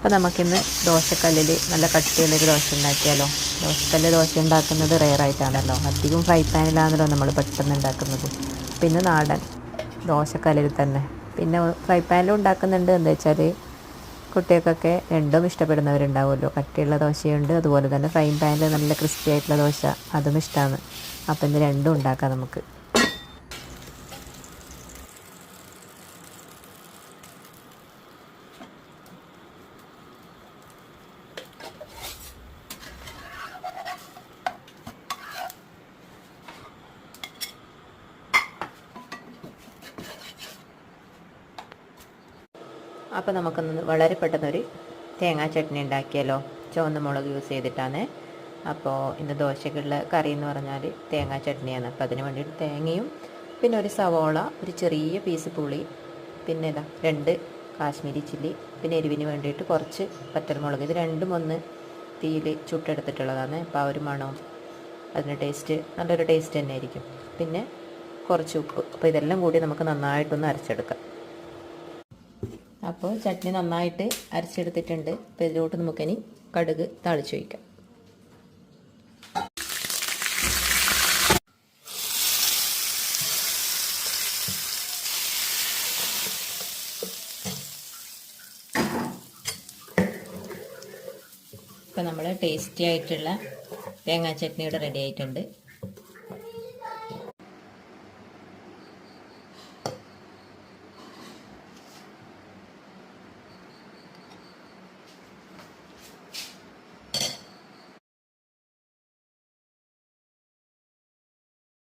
അപ്പോൾ നമുക്കിന്ന് ദോശക്കല്ലിൽ നല്ല കട്ടിയുള്ളൊരു ദോശ ഉണ്ടാക്കിയാലോ? ദോശക്കല്ല് ദോശ ഉണ്ടാക്കുന്നത് റെയറായിട്ടാണല്ലോ അധികം ഫ്രൈ പാനിലാണല്ലോ നമ്മൾ പെട്ടെന്ന് ഉണ്ടാക്കുന്നത്. പിന്നെ നാടൻ ദോശക്കല്ലിൽ തന്നെ. പിന്നെ ഫ്രൈ പാനിലും ഉണ്ടാക്കുന്നുണ്ട്. എന്താ വെച്ചാൽ കുട്ടികൾക്കൊക്കെ രണ്ടും ഇഷ്ടപ്പെടുന്നവരുണ്ടാവുമല്ലോ. കട്ടിയുള്ള ദോശയുണ്ട്. അതുപോലെ തന്നെ ഫ്രൈ പാനിൽ നല്ല ക്രിസ്പി ആയിട്ടുള്ള ദോശ. അതും ഇഷ്ടമാണ് അപ്പം ഇത് രണ്ടും ഉണ്ടാക്കാം നമുക്ക്. അപ്പോൾ നമുക്കൊന്ന് വളരെ പെട്ടെന്നൊരു തേങ്ങാ ചട്നി ഉണ്ടാക്കിയാലോ? ചുവന്ന മുളക് യൂസ് ചെയ്തിട്ടാണ്. അപ്പോൾ ഇന്ന് ദോശക്കുള്ള കറി എന്ന് പറഞ്ഞാൽ തേങ്ങാ ചട്നിയാണ്. അപ്പോൾ അതിന് വേണ്ടിയിട്ട് തേങ്ങയും പിന്നെ ഒരു സവോള ഒരു ചെറിയ പീസ് പുളി പിന്നെ ഇതാ രണ്ട് കാശ്മീരി ചില്ലി പിന്നെ എരിവിന് വേണ്ടിയിട്ട് കുറച്ച് പച്ചമുളക്. ഇത് രണ്ടും ഒന്ന് തീയിൽ ചുട്ടെടുത്തിട്ടുള്ളതാണ്. അപ്പോൾ ആ ഒരു മണവും അതിന്റെ ടേസ്റ്റ് നല്ലൊരു ടേസ്റ്റ് തന്നെ ആയിരിക്കും പിന്നെ കുറച്ച് ഉപ്പ്. അപ്പോൾ ഇതെല്ലാം കൂടി നമുക്ക് നന്നായിട്ടൊന്ന് അരച്ചെടുക്കാം. അപ്പോൾ ചട്നി നന്നായിട്ട് അരച്ചെടുത്തിട്ടുണ്ട്. അപ്പോൾ ഇതിലോട്ട് നമുക്കിനി കടുക് തളിച്ച് വയ്ക്കാം ഇപ്പം നമ്മൾ ടേസ്റ്റി ആയിട്ടുള്ള തേങ്ങാ ചട്നി ഇവിടെ റെഡി ആയിട്ടുണ്ട്.